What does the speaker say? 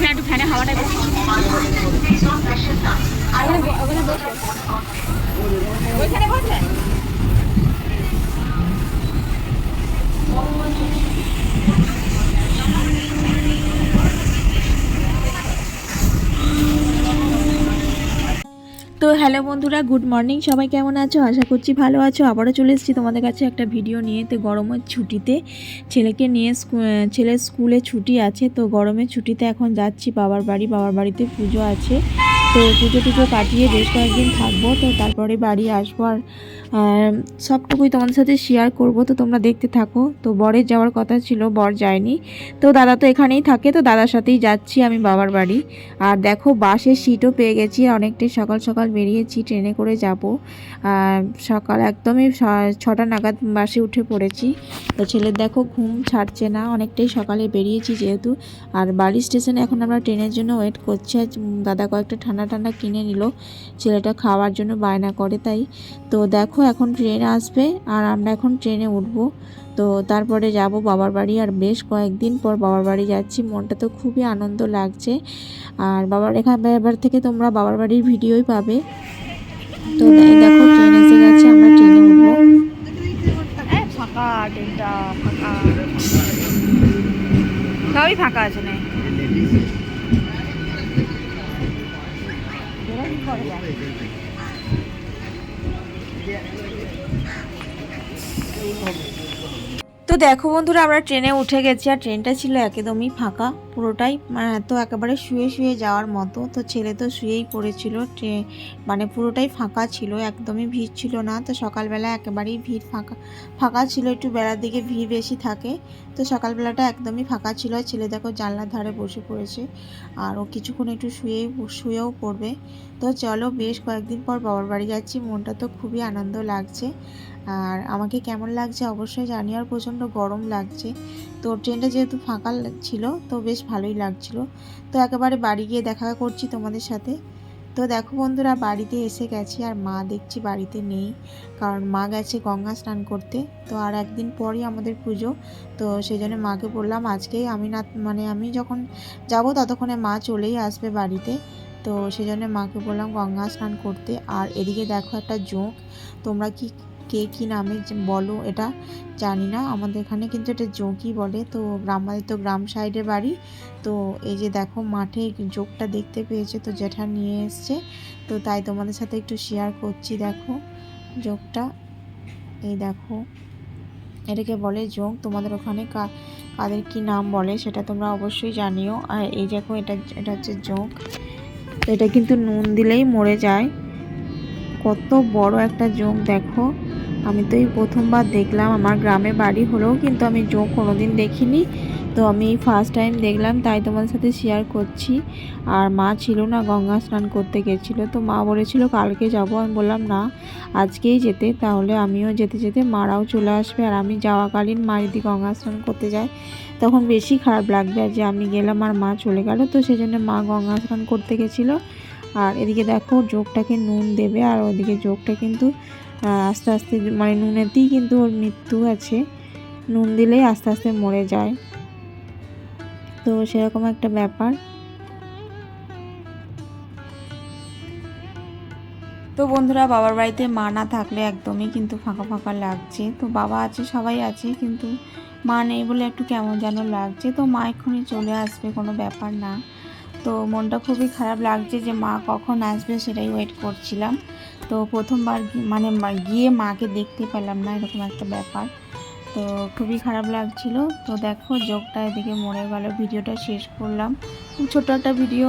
এখানে একটু ফ্যানে হাওয়াটা ওখানে বসে ওইখানে বসে? হ্যালো বন্ধুরা, গুড মর্নিং। সবাই কেমন আছো? আশা করছি ভালো আছো। আবারও চলে এসেছি তোমাদের কাছে একটা ভিডিও নিয়ে। তো গরমের ছুটিতে ছেলেকে নিয়ে ছেলের স্কুলে ছুটি আছে। তো গরমের ছুটিতে এখন যাচ্ছি বাবার বাড়ি। বাবার বাড়িতে পুজো আছে। তো পুজো টুজো কাটিয়ে বেশ কয়েকদিন থাকব। তো তারপরে বাড়ি আসব। আর আহ, সবটুকুই তোমাদের সাথে শেয়ার করব তো তোমরা দেখতে থাকো। তো বরের যাওয়ার কথা ছিল বর যায়নি। তো দাদা তো এখানেই থাকে তো দাদার সাথেই যাচ্ছি আমি বাবার বাড়ি। আর দেখো বাসের সিটও পেয়ে গেছি অনেকটাই সকাল সকাল বেরিয়েছি ট্রেনে করে যাব। সকাল একদমই ছটা নাগাদ বাসে উঠে পড়েছি। তো ছেলের দেখো ঘুম ছাড়ছে না অনেকটাই সকালে বেরিয়েছি যেহেতু। আর বাড়ি স্টেশনে এখন আমরা ট্রেনের জন্য ওয়েট করছি আর দাদা কয়েকটা ঠান্ডা ঠান্ডা কিনে নিল। ছেলেটা খাওয়ার জন্য বায়না করে তাই। তো দেখো এখন ট্রেন আসবে আর আমরা এখন ট্রেনে উঠবো। তো তারপরে যাব বাবার বাড়ি আর বেশ কয়েকদিন পর বাবার বাড়ি যাচ্ছি। মনটা তো খুবই আনন্দ লাগছে। আর বাবার এখানে এবার থেকে তোমরা বাবার বাড়ির ভিডিওই পাবে। তো দেখো ট্রেন এসে গেছে আমরা ট্রেনে উঠবো। এই ফাঁকা ট্রেনটা ফাঁকা। সবই ফাঁকা আছে না তো দেখো বন্ধুরা আমরা ট্রেনে উঠে গেছি আর ট্রেনটা ছিল একদমই ফাঁকা। পুরোটাই মানে তো একেবারে শুয়ে শুয়ে যাওয়ার মতো। তো ছেলে তো শুয়েই পড়েছিল, ট্রে মানে পুরোটাই ফাঁকা ছিল, একদমই ভিড় ছিল না। তো সকালবেলা একেবারেই ভিড় ফাঁকা ফাঁকা ছিল, একটু বেলার দিকে ভিড় বেশি থাকে। তো সকালবেলাটা একদমই ফাঁকা ছিল। ছেলে দেখো জানলার ধারে বসে পড়েছে, আর ও কিছুক্ষণ একটু শুয়েই, শুয়েও পড়বে। তো চলো, বেশ কয়েকদিন পর বাবার বাড়ি যাচ্ছি, মনটা তো খুবই আনন্দ লাগছে। আর আমাকে কেমন লাগছে অবশ্যই জানি আর প্রচণ্ড গরম লাগছে। তো ট্রেনটা যেহেতু ফাঁকা ছিল, তো বেশ ভালোই লাগছিল। তো একেবারে বাড়ি গিয়ে দেখা করছি তোমাদের সাথে। তো দেখো বন্ধুরা, বাড়িতে এসে গেছি আর মা দেখছি বাড়িতে নেই, কারণ মা গেছে গঙ্গা স্নান করতে। তো আর একদিন পরই আমাদের পুজো, তো সেই জন্য মাকে বললাম আজকেই আমি না মানে আমি যখন যাব ততক্ষণে মা চলেই আসবে বাড়িতে। তো সেই জন্য মাকে বললাম গঙ্গা স্নান করতে। আর এদিকে দেখো একটা জোঁক, তোমরা কি কে কী নামে বলো এটা জানি না। আমাদের এখানে কিন্তু এটা জোঁকই বলে। তো আমাদের তো গ্রাম সাইডে বাড়ি। তো এই যে দেখো মাঠে জোকটা দেখতে পেয়েছে তো জেঠা নিয়ে এসছে। তো তাই তোমাদের সাথে একটু শেয়ার করছি দেখো জোকটা এই দেখো এটাকে বলে জোঁক তোমাদের ওখানে কাদের কি নাম বলে সেটা তোমরা অবশ্যই জানিও। আর এই দেখো এটা এটা হচ্ছে তো এটা কিন্তু নুন দিলেই মরে যায়। কত বড় একটা জোঁক দেখো। আমি তো এই প্রথমবার দেখলাম, আমার গ্রামে বাড়ি হলেও কিন্তু আমি জোঁক কোনোদিন দেখিনি। তো আমি ফার্স্ট টাইম দেখলাম, তাই তোমাদের সাথে শেয়ার করছি। আর মা ছিল না, গঙ্গা স্নান করতে গেছিল, তো মা বলেছিল কালকে যাব। আমি বললাম, না, আজকেই যেতে। তাহলে আমিও যেতে যেতে মারাও চলে আসবে। আর আমি যাওয়াকালীন মা যদি গঙ্গা স্নান করতে যায়, তখন বেশি খারাপ লাগবে। যে আমি গেলাম আর মা চলে গেল, তো সেই জন্য মা গঙ্গা স্নান করতে গেছিল। আর এদিকে দেখো যোগটাকে নুন দেবে, আর ওদিকে যোগটা কিন্তু আস্তে আস্তে মানে নুনেতেই কিন্তু ওর মৃত্যু আছে। নুন দিলেই আস্তে আস্তে মরে যায়। তো সেরকম একটা ব্যাপার। তো বন্ধুরা, বাবার বাড়িতে মা না থাকলে একদমই কিন্তু ফাঁকা ফাঁকা লাগছে। তো বাবা আছে, সবাই আছে, কিন্তু মা নেই বলে একটু কেমন যেন লাগছে। তো মা এক্ষুনি চলে আসবে, কোনো ব্যাপার না। তো মনটা খুবই খারাপ লাগছে যে মা কখন আসবে সেটাই ওয়েট করছিলাম। তো প্রথমবার মানে গিয়ে মাকে দেখতে পেলাম না, এরকম একটা ব্যাপার। তো খুবই খারাপ লাগছিল। তো দেখো যোগটা এদিকে মরে গেল। ভিডিওটা শেষ করলাম। ছোট একটা ভিডিও।